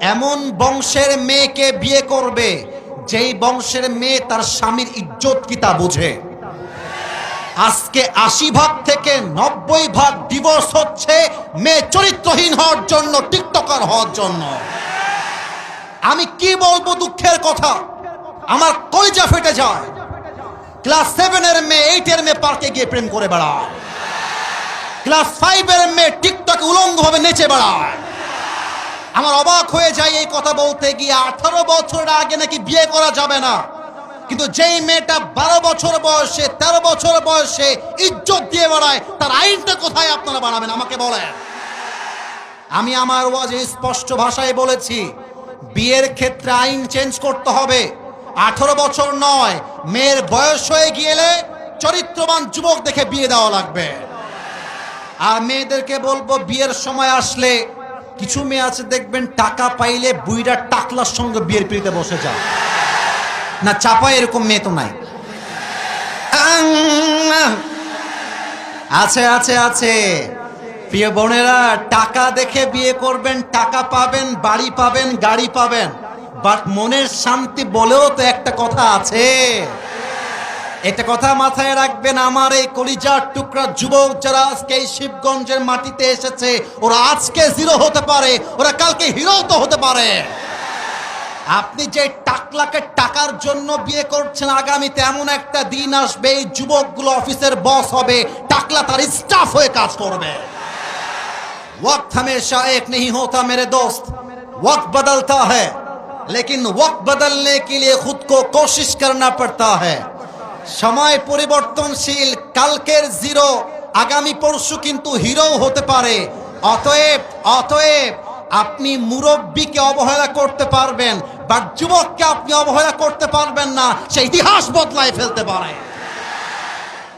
এমন বংশের মেয়েকে বিয়ে করবে, যেই বংশের মেয়ে তার স্বামীর ইজ্জত কি তা বুঝে? আজকে আশি ভাগ থেকে নব্বই ভাগ ডিভোর্স হচ্ছে, মেয়ে চরিত্রহীন হওয়ার জন্য, টিকটকার হওয়ার জন্য। আমি কি বলব দুঃখের কথা? আমার কলিজা ফেটে যায়। ক্লাস সেভেনের মেয়ে এইটের মেয়ে পার্কে গিয়ে প্রেম করে বেড়ায়। ক্লাস ফাইভের মেয়ে টিকটকে উলঙ্গ ভাবে নেচে বেড়ায়। আমার অবাক হয়ে যায় এই কথা বলতে গিয়ে। আঠারো বছর আগে নাকি বিয়ে করা যাবে না। কিন্তু যেই মেয়েটা বারো বছর বয়সে, তেরো বছর বয়সে ইজ্জত দিয়ে বেড়ায়, তার আইনটা কোথায় আপনারা বানাবেন? আমাকে বলেন। আমি আমার ওয়াজে স্পষ্ট ভাষায় বলেছি, বিয়ের ক্ষেত্রে আইন চেঞ্জ করতে হবে। আঠারো বছর নয়, মেয়ের বয়স হয়ে গিয়েলে চরিত্রবান যুবক দেখে বিয়ে দেওয়া লাগবে। আর মেয়েদেরকে বলব, বিয়ের সময় আসলে কিছু মেয়ে আছে, দেখবেন টাকা পাইলে বুইরা টাকলার সঙ্গে বিয়ের পিড়িতে বসে যায়। না, চাপা এরকম মেয়ে তো নাই! আছে আছে আছে। প্রিয় বোনেরা, টাকা দেখে বিয়ে করবেন, টাকা পাবেন, বাড়ি পাবেন, গাড়ি পাবেন। বাট মনের শান্তি বলেও তো একটা কথা আছে। এটা কথা মাথায় রাখবেন আমার এই কলিজার টুকরা যুবক যারা আজকে এই শিবগঞ্জের মাটিতে এসেছে ওরা আজকে জিরো হতে পারে ওরা কালকে হিরো তো হতে পারে আপনি যে টাকলাকে টাকার জন্য বিয়ে করছেন আগামীতে এমন একটা দিন আসবে এই যুবকগুলো অফিসের বস হবে টাকলা তার স্টাফ হয়ে কাজ করবে वक्त हमेशा एक नहीं होता मेरे दोस्त वक्त बदलता है लेकिन वक्त बदलने के लिए खुद को कोशिश करना पड़ता है সময় পরিবর্তনশীল, কালকের জিরো, আগামী পরশু কিন্তু হিরো হতে পারে। অতএব অতএব আপনি মুরব্বীকে অবহেলা করতে পারবেন বা যুবককে আপনি অবহেলা করতে পারবেন না, সে ইতিহাস বদলায় ফেলতে পারে।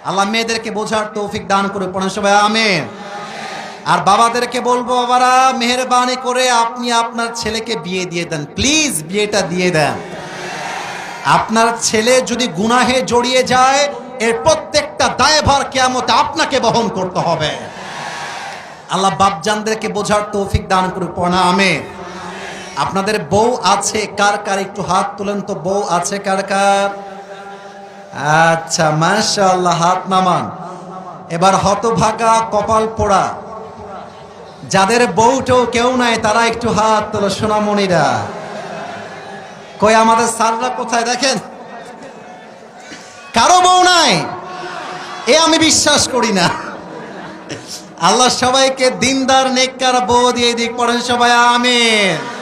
আল্লাহ মেয়েদেরকে বোঝার তৌফিক দান করে পড়েন সবাই, আমেন। আর বাবাদেরকে বলব, বাবারা, মেহরবানি করে আপনি আপনার ছেলেকে বিয়ে দিয়ে দেন, প্লিজ বিয়েটা দিয়ে দেন। আপনার ছেলে যদি গুনাহে জড়িয়ে যায়, এর প্রত্যেকটা দায়ভার কেয়ামতে আপনাকে বহন করতে হবে। আল্লাহ বাপজানদেরকে বোঝার তৌফিক দান করে পড়া আমে আপনাদের বউ আছে, কার কার একটু হাত তুলেন তো, বউ আছে কার কার? আচ্ছা মাশাআল্লাহ, হাত নামান। এবার হতভাগা কপাল পোড়া। যাদের বউটেও কেউ নাই, তারা একটু হাত তোলো, সোনামণিরা। কই আমাদের স্যাররা কোথায় দেখেন? কারও বউ নাই। এ আমি বিশ্বাস করি না। আল্লাহ সবাইকে দিনদার, নেককার, বউ দিয়ে দিক, পড়েন সবাই, আমিন।